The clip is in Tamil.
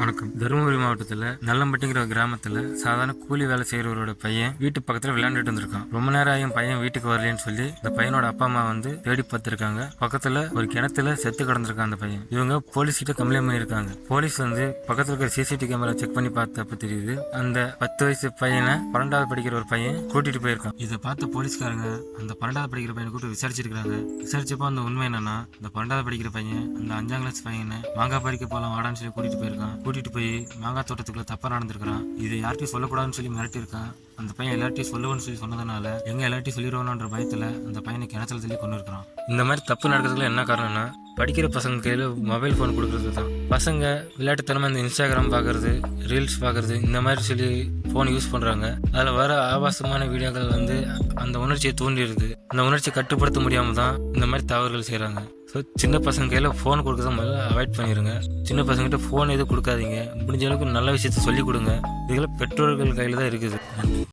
வணக்கம். தருமபுரி மாவட்டத்தில் நல்லம்பட்டிங்கிற ஒரு கிராமத்தில் சாதாரண கூலி வேலை செய்கிறவரோட பையன் வீட்டு பக்கத்தில் விளையாண்டுட்டு இருந்திருக்கான். ரொம்ப நேரம் ஆகும் பையன் வீட்டுக்கு வரலன்னு சொல்லி இந்த பையனோட அப்பா அம்மா வந்து தேடி பார்த்துருக்காங்க. பக்கத்தில் ஒரு கிணத்துல செத்து கிடந்திருக்கான் அந்த பையன். இவங்க போலீஸ் கிட்ட கம்ப்ளைண்ட் பண்ணியிருக்காங்க. போலீஸ் வந்து பக்கத்தில் இருக்கிற சிசிடிவி கேமரா செக் பண்ணி பார்த்தப்ப தெரியுது அந்த பத்து வயசு பையனை பன்னெண்டாவது படிக்கிற ஒரு பையன் கூட்டிட்டு போயிருக்கான். இதை பார்த்த போலீஸ்காரங்க அந்த பன்னெண்டாவது படிக்கிற பையனை கூப்பிட்டு விசாரிச்சிருக்காங்க விசாரிச்சப்போ அந்த உண்மை என்னன்னா இந்த பன்னெண்டாவது படிக்கிற பையன் அந்த அஞ்சாம் கிளாஸ் பையனை மாங்காய் பறிக்க போலாம் வாடான்னு சொல்லி கூட்டிட்டு போயிருக்கான். கூட்டிகிட்டு போய் மாங்காய் தோட்டத்துக்குள்ளே தப்பாக நடந்திருக்கான் இது யார்கிட்டயும் சொல்லக்கூடாதுன்னு சொல்லி மிரட்டியிருக்கான். அந்த பையன் எல்லார்ட்டையும் சொல்லுவேன்னு சொல்லி சொன்னதுனால எங்கே எல்லார்ட்டையும் சொல்லிடுவானோன்ற பயத்தில் அந்த பையனை கிணத்துல தள்ளி கொண்டு இருக்கிறான். இந்த மாதிரி தப்பு நடக்கிறதுல என்ன காரணம்னா படிக்கிற பசங்க கையில் மொபைல் ஃபோன் கொடுக்குறது தான். பசங்க விளையாட்டுத்தனமாக இந்த இன்ஸ்டாகிராம் பார்க்குறது ரீல்ஸ் பார்க்குறது இந்த மாதிரி சொல்லி ஃபோன் யூஸ் பண்ணுறாங்க அதில் வர ஆபாசமான வீடியோக்கள் வந்து அந்த உணர்ச்சியை தூண்டிடுது. அந்த உணர்ச்சியை கட்டுப்படுத்த முடியாமல் தான் இந்த மாதிரி தவறுகள் செய்கிறாங்க ஸோ சின்ன பசங்க கையில் ஃபோன் கொடுக்கறத முதல்ல அவாய்ட் பண்ணிடுங்க சின்ன பசங்ககிட்ட ஃபோன் எதுவும் கொடுக்காதீங்க. முடிஞ்ச அளவுக்கு நல்ல விஷயத்த சொல்லிக் கொடுங்க. இதுக்கெல்லாம் பெற்றோர்கள் கையில் தான் இருக்குது. நன்றி